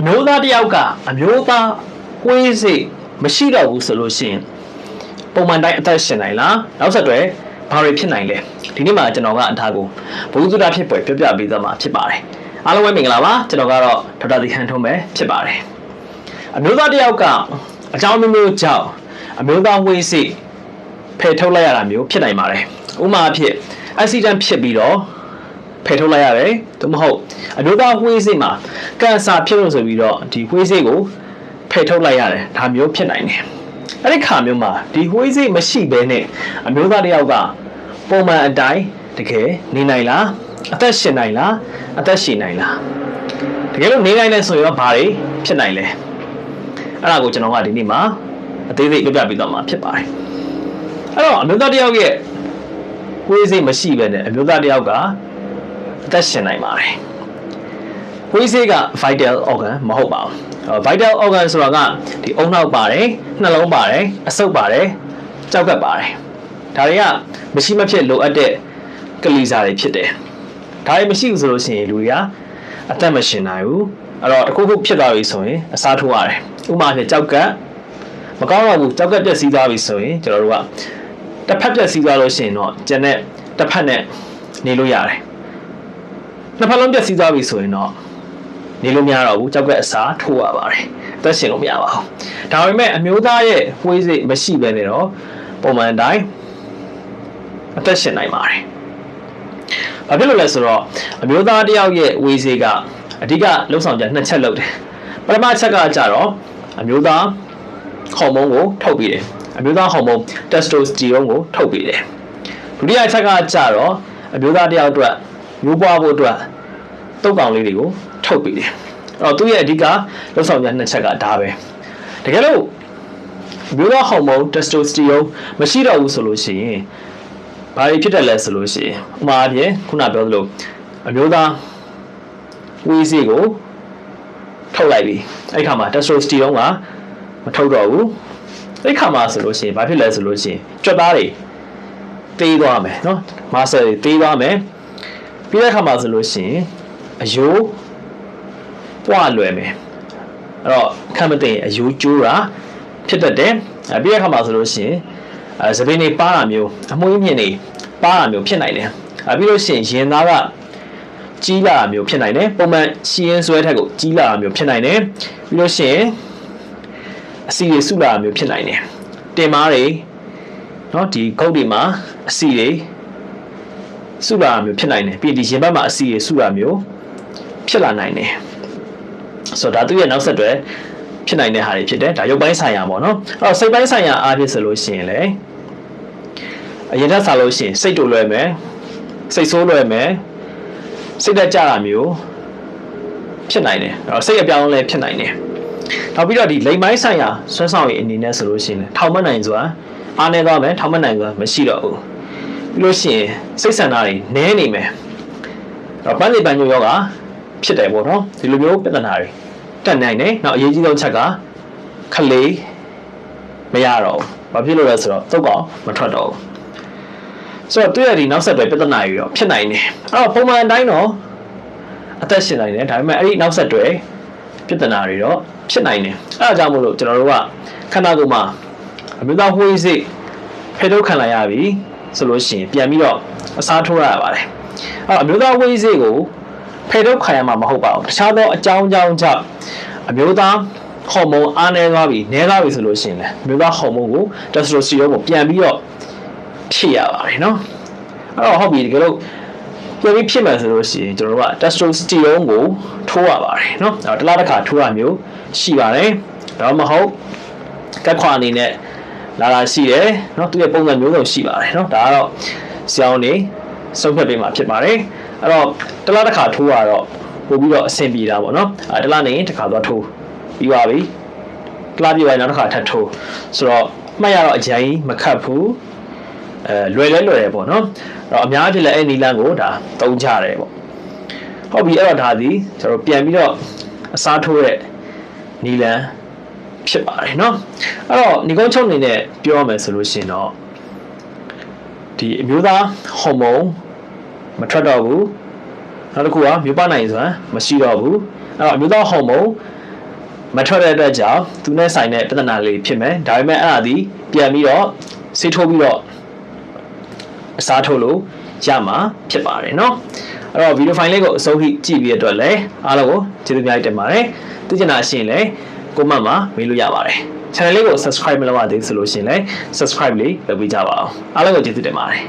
အမျိုးသားတစ်ယောက်ကအမျိုးသားဝေးစိတ်မရှိတော့ဘူးဆိုလို့ရှိရင်ပုံမှန်တိုင်းအသက်ရှင်နိုင်လားနောက်ဆက်တွဲဘာတွေဖြစ်နိုင်လဲဒီနေ့မှာကျွန်တော်ကအထားကိုဘုသူဒ္ဓဖြစ်ပွဲပြပြပေးသွားမှာဖြစ်ပါတယ်အားလုံးပဲမင်္ဂလာပါကျွန်တော်ကတော့ဒေါက်တာဒီဟန်ထုံးပဲဖြစ်ပါတယ်အမျိုးသားတစ်ယောက်ကအကြောင်းမျိုးမျိုးကြောင့်အမျိုးသားဝေးစိတ်ဖယ်ထုတ်လိုက်ရတာမျိုးဖြစ်နိုင်ပါတယ်ဥပမာအဖြစ် accident ဖြစ်ပြီးတော့ ဖယ်ထုတ်လိုက်ရတယ်သို့မဟုတ်အမျိုးသားဝေးစိတ်မှာကင်ဆာဖြစ်လို့ဆိုပြီးတော့ဒီဝေးစိတ်ကိုဖယ်ထုတ်လိုက်ရတယ်ဒါမျိုးဖြစ်နိုင်တယ်အဲ့ဒီခါမျိုးမှာဒီဝေးစိတ်မရှိဘဲနဲ့အမျိုးသားတစ်ယောက်ကပုံမှန်အတိုင်းတကယ်နေနိုင်လားအသက်ရှင်နိုင်လားအသက်ရှင်နိုင်လားတကယ်လို့နေနိုင်လဲဆိုရင်ဘာတွေဖြစ်နိုင်လဲအဲ့ဒါကိုကျွန်တော်ကဒီနေ့မှာအသေးစိတ်ပြပြပေးသွားမှာဖြစ်ပါတယ်အဲ့တော့အမျိုးသားတစ်ယောက်ရဲ့ဝေးစိတ်မရှိဘဲနဲ့အမျိုးသားတစ်ယောက်က အသက်ရှင်နိုင်ပါတယ်ဝေးစိတ်က vital organ မဟုတ်ပါဘူး vital organ ဆိုတာကဒီအုံနောက်ပါတယ်နှလုံးပါတယ်အဆုပ်ပါတယ်ကြောက်ကပ်ပါတယ်ဒါတွေကမရှိမဖြစ်လိုအပ်တဲ့ကလေးစားတွေဖြစ်တယ်ဒါတွေမရှိဘူးဆိုလို့ရှိရင်လူတွေကအသက်မရှင်နိုင်ဘူးအဲ့တော့တစ်ခုခုဖြစ်သွားပြီဆိုရင်အစားထိုးရတယ်ဥပမာဖြစ်ကြောက်ကပ်မကောင်းတော့ဘူးကြောက်ကပ်ပြက်စီးသွားပြီဆိုရင်ကျွန်တော်တို့ကတစ်ဖက်ပြက်စီးသွားလို့ရှိရင်တော့ကျန်တဲ့တစ်ဖက်နဲ့နေလို့ရတယ် နှစ်ဖက်လုံးပြက်စီးသွားပြီဆိုရင်တော့နေလို့မရတော့ဘူးကြောက်ကပ်အစားထိုးရပါတယ်အသက်ရှင်လို့မရပါဘူးဒါပေမဲ့အမျိုးသားရဲ့ဝေးစိတ်မရှိဘဲနဲ့တော့ပုံမှန်တိုင်းအသက်ရှင်နိုင်ပါတယ်ဘာဖြစ်လို့လဲဆိုတော့အမျိုးသားတစ်ယောက်ရဲ့ဝေးစိတ်ကအဓိကလှုပ်ဆောင်ချက်နှစ်ချက်လုပ်တယ်ပထမချက်ကကြတော့အမျိုးသားဟော်မုန်းကိုထုတ်ပေးတယ်အမျိုးသားဟော်မုန်းတက်စတိုစတီရွန်ကိုထုတ်ပေးတယ်ဒုတိယချက်ကကြတော့အမျိုးသားတစ်ယောက်အတွက် ရိုးပွားဖို့အတွက်တုတ်ကောင်လေးတွေကိုထုတ်ပေးတယ်။အဲ့တော့သူ့ရဲ့အဓိကလှုပ်ဆောင်ချက်နှစ်ချက်ကဒါပဲ။တကယ်လို့မျိုးသားဟော်မုန်း testosterone မရှိတော့ဘူးဆိုလို့ရှိရင်ဘာတွေဖြစ်တယ်လဲဆိုလို့ရှိရင်ဥမာအပြင်ခုနပြောသလိုအမျိုးသားဝီစီကိုထုတ်လိုက်ပြီအဲ့ခါမှာ testosterone ကမထုတ်တော့ဘူးအဲ့ခါမှာဆိုလို့ရှိရင်ဘာဖြစ်လဲဆိုလို့ရှိရင်ကြွက်သားတွေတေးသွားမယ်နော် muscle တွေတေးသွားမယ် ပြီးတဲ့ခါမှာဆိုလို့ရှိရင်အယိုးပွားလွယ်မယ်အဲ့တော့ခံမသိရင်အယိုးကျိုးတာဖြစ်တတ်တယ်အဲပြီးတဲ့ခါမှာဆိုလို့ရှိရင်အဲသပင်းတွေပါတာမျိုးအမွှေးမြင့်တွေပါတာမျိုးဖြစ်နိုင်တယ်အဲပြီးလို့ရှိရင်ရင်သားကကြီးလာတာမျိုးဖြစ်နိုင်တယ်ပုံမှန်ရှင်းရင်ဆွဲထက်ကိုကြီးလာတာမျိုးဖြစ်နိုင်တယ်ပြီးလို့ရှိရင်အစီတွေစုလာတာမျိုးဖြစ်နိုင်တယ်တင်မားတွေเนาะဒီဂုတ်တွေမှာအစီတွေ စုလာတာမျိုးဖြစ်နိုင်တယ်ပြီးရင်ဒီရင်ဘက်မှာအစီတွေစုလာမျိုးဖြစ်လာနိုင်တယ်ဆိုတော့ဒါသူ့ရဲ့နောက်ဆက်တွဲဖြစ်နိုင်တဲ့ဟာတွေဖြစ်တယ်ဒါရုပ်ပိုင်းဆိုင်ရာပေါ့နော်အဲ့တော့စိတ်ပိုင်းဆိုင်ရာအားဖြင့်ဆိုလို့ရှိရင်လေအရင်ကစားလို့ရှိရင်စိတ်တူလွယ်မယ်စိတ်ဆိုးလွယ်မယ်စိတ်တက်ကြတာမျိုးဖြစ်နိုင်တယ်အဲ့တော့စိတ်အပြောင်းအလဲဖြစ်နိုင်တယ်နောက်ပြီးတော့ဒီလိမ်ပိုင်းဆိုင်ရာဆွဲဆောင်ရည်အနေနဲ့ဆိုလို့ရှိရင်လေထောင်မနိုင်ဆိုတာအားနေသွားမယ်ထောင်မနိုင်ဆိုတာမရှိတော့ဘူး ပြီးလို့ရှိရင်စိတ်ဆန္ဒတွေနည်းနေမယ်အဲ့တော့ပန်းစီပန်းညိုယောဂဖြစ်တယ်ပေါ့နော်ဒီလိုမျိုးပြဿနာတွေတက်နိုင်တယ်နောက်အရေးကြီးဆုံးချက်ကခလေးမရတော့ဘူးဘာဖြစ်လို့လဲဆိုတော့တုတ်ကောင်မထွက်တော့ဘူးဆိုတော့တွေ့ရဒီနောက်ဆက်တွဲပြဿနာတွေတော့ဖြစ်နိုင်တယ်အဲ့တော့ပုံမှန်အတိုင်းတော့အသက်ရှင်နိုင်တယ်ဒါပေမဲ့အဲ့ဒီနောက်ဆက်တွဲပြဿနာတွေတော့ဖြစ်နိုင်တယ်အဲ့ဒါကြောင့်မို့လို့ကျွန်တော်တို့ကခန္ဓာကိုယ်မှာအမျိုးသားဝေးစိတ်ဖေထုတ်ခံလိုက်ရပြီ ဆိုလို့ရှိရင်ပြန်ပြီးတော့အစားထိုးရပါတယ်အဲ့တော့အမျိုးသားဝေးစိတ်ကိုဖေထုတ်ခံရမှာမဟုတ်ပါဘူးတခြားသောအကြောင်းအကြောင်းကြောင့်အမျိုးသားဟော်မုန်းအားနည်းသွားပြီနည်းသွားပြီဆိုလို့ရှိရင်လည်းအမျိုးသားဟော်မုန်းကိုတက်စတိုစတီရိုကိုပြန်ပြီးတော့ဖြည့်ရပါတယ်နော်အဲ့တော့ဟုတ်ပြီတကယ်လို့ပြန်ပြီးဖြစ်မယ်ဆိုလို့ရှိရင်ကျွန်တော်တို့ကတက်စတိုစတီရိုကိုထိုးရပါတယ်နော်အဲ့တော့တစ်လားတစ်ခါထိုးရမျိုးရှိပါတယ်ဒါမှမဟုတ်ကက်ခွာအနေနဲ့ လာလာရှိတယ်နော်သူရဲ့ပုံစံမျိုးစုံရှိပါတယ်နော်ဒါကတော့ဆောင်းနေစုံဖြတ်ပေးမှာဖြစ်ပါတယ်အဲ့တော့တစ်လားတစ်ခါထိုးရတော့ပို့ပြီးတော့အဆင်ပြေတာပေါ့နော်အဲတစ်လားနေရင်တစ်ခါသွားထိုးပြီးပါပြီတစ်လားပြည့်ပါနောက်တစ်ခါထပ်ထိုးဆိုတော့မှတ်ရတော့အကြိမ်မခတ်ဘူးအဲလွယ်လဲလွယ်တယ်ပေါ့နော်အဲ့တော့အများကြီးလည်းအဲ့နီလန်းကိုဒါသုံးကြတယ်ပေါ့ဟုတ်ပြီအဲ့တော့ဒါဒီကျွန်တော်ပြန်ပြီးတော့အစားထိုးတဲ့နီလန်း ဖြစ်ပါတယ်เนาะအဲ့တော့ညီကုန်းချုပ်အနေနဲ့ပြောရမယ်ဆိုလို့ရှိရင်တော့ဒီအမျိုးသားဟော်မုန်းမထွက်တော့ဘူးနောက်တစ်ခုကမြို့ပနိုင်ဆိုတာမရှိတော့ဘူးအဲ့တော့အမျိုးသားဟော်မုန်း မထွက်တဲ့အတွက်ကြောင့်သူနဲ့ဆိုင်တဲ့ပြဿနာလေးဖြစ်မယ်ဒါပေမဲ့အဲ့ဒါဒီပြန်ပြီးတော့ဆေးထိုးပြီးတော့အစားထိုးလို့ရမှာဖြစ်ပါတယ်เนาะအဲ့တော့ဗီဒီယိုဖိုင်လေးကိုအဆုံးထိကြည့်ပြီးရတဲ့အတွက်လည်းအားလုံးကိုကျေးဇူးများတင်ပါတယ်သိချင်တာရှိရင်လည်း ကိုမန့်မှာမေးလို့ရပါတယ် channel လေးကို subscribe မလုပ်ရသေးဘူးဆိုလို့ရှိရင်လည်း subscribe လေးလုပ်ပေးကြပါအောင်အားလုံးကိုကျေးဇူးတင်ပါတယ်